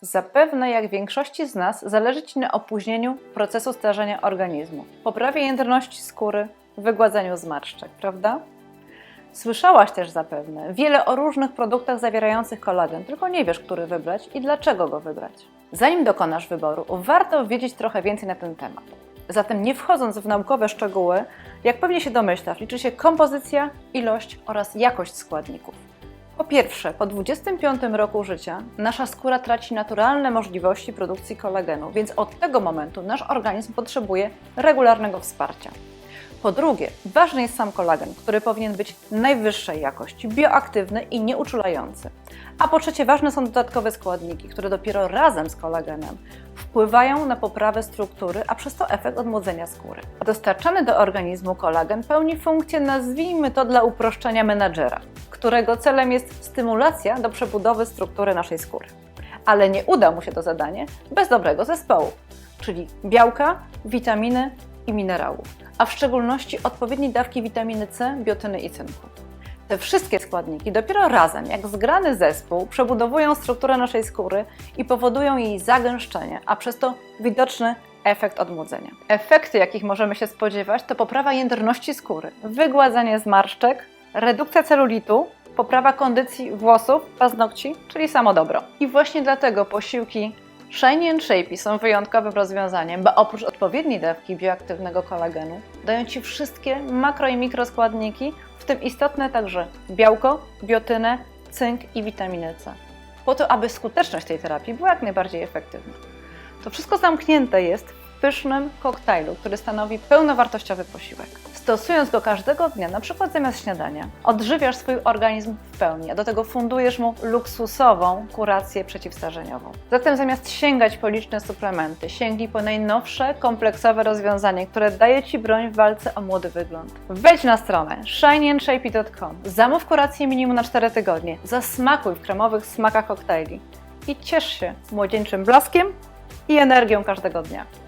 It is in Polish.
Zapewne jak większości z nas zależy Ci na opóźnieniu procesu starzenia organizmu, poprawie jędrności skóry, wygładzeniu zmarszczek, prawda? Słyszałaś też zapewne wiele o różnych produktach zawierających kolagen, tylko nie wiesz, który wybrać i dlaczego go wybrać. Zanim dokonasz wyboru, warto wiedzieć trochę więcej na ten temat. Zatem nie wchodząc w naukowe szczegóły, jak pewnie się domyślasz, liczy się kompozycja, ilość oraz jakość składników. Po pierwsze, po 25 roku życia nasza skóra traci naturalne możliwości produkcji kolagenu, więc od tego momentu nasz organizm potrzebuje regularnego wsparcia. Po drugie, ważny jest sam kolagen, który powinien być najwyższej jakości, bioaktywny i nieuczulający. A po trzecie, ważne są dodatkowe składniki, które dopiero razem z kolagenem wpływają na poprawę struktury, a przez to efekt odmłodzenia skóry. Dostarczany do organizmu kolagen pełni funkcję, nazwijmy to dla uproszczenia menadżera, którego celem jest stymulacja do przebudowy struktury naszej skóry. Ale nie uda mu się to zadanie bez dobrego zespołu, czyli białka, witaminy i minerałów, a w szczególności odpowiedniej dawki witaminy C, biotyny i cynku. Te wszystkie składniki dopiero razem, jak zgrany zespół, przebudowują strukturę naszej skóry i powodują jej zagęszczenie, a przez to widoczny efekt odmłodzenia. Efekty, jakich możemy się spodziewać, to poprawa jędrności skóry, wygładzanie zmarszczek, redukcja celulitu, poprawa kondycji włosów, paznokci, czyli samo dobro. I właśnie dlatego posiłki Shiny and Shapey są wyjątkowym rozwiązaniem, bo oprócz odpowiedniej dawki bioaktywnego kolagenu dają Ci wszystkie makro i mikroskładniki, w tym istotne także białko, biotynę, cynk i witaminę C. Po to, aby skuteczność tej terapii była jak najbardziej efektywna. To wszystko zamknięte jest w pysznym koktajlu, który stanowi pełnowartościowy posiłek. Stosując go każdego dnia, na przykład zamiast śniadania, odżywiasz swój organizm w pełni, a do tego fundujesz mu luksusową kurację przeciwstarzeniową. Zatem zamiast sięgać po liczne suplementy, sięgnij po najnowsze, kompleksowe rozwiązanie, które daje Ci broń w walce o młody wygląd. Wejdź na stronę shinyandshapey.com, zamów kurację minimum na 4 tygodnie, zasmakuj w kremowych smakach koktajli i ciesz się młodzieńczym blaskiem i energią każdego dnia.